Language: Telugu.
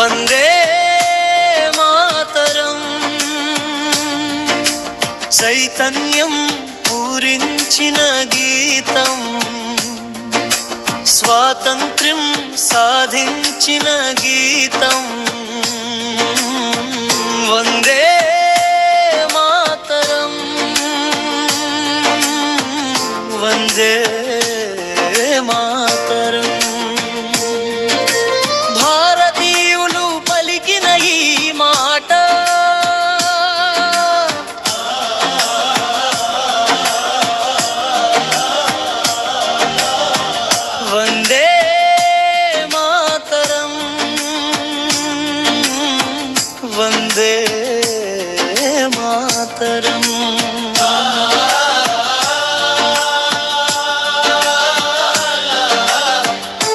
వందే మాతరం చైతన్యం పూరించిన గీతం స్వాతంత్ర్యం సాధించిన గీతం వందే మాతరం వందే വന്ദേ മാതരം.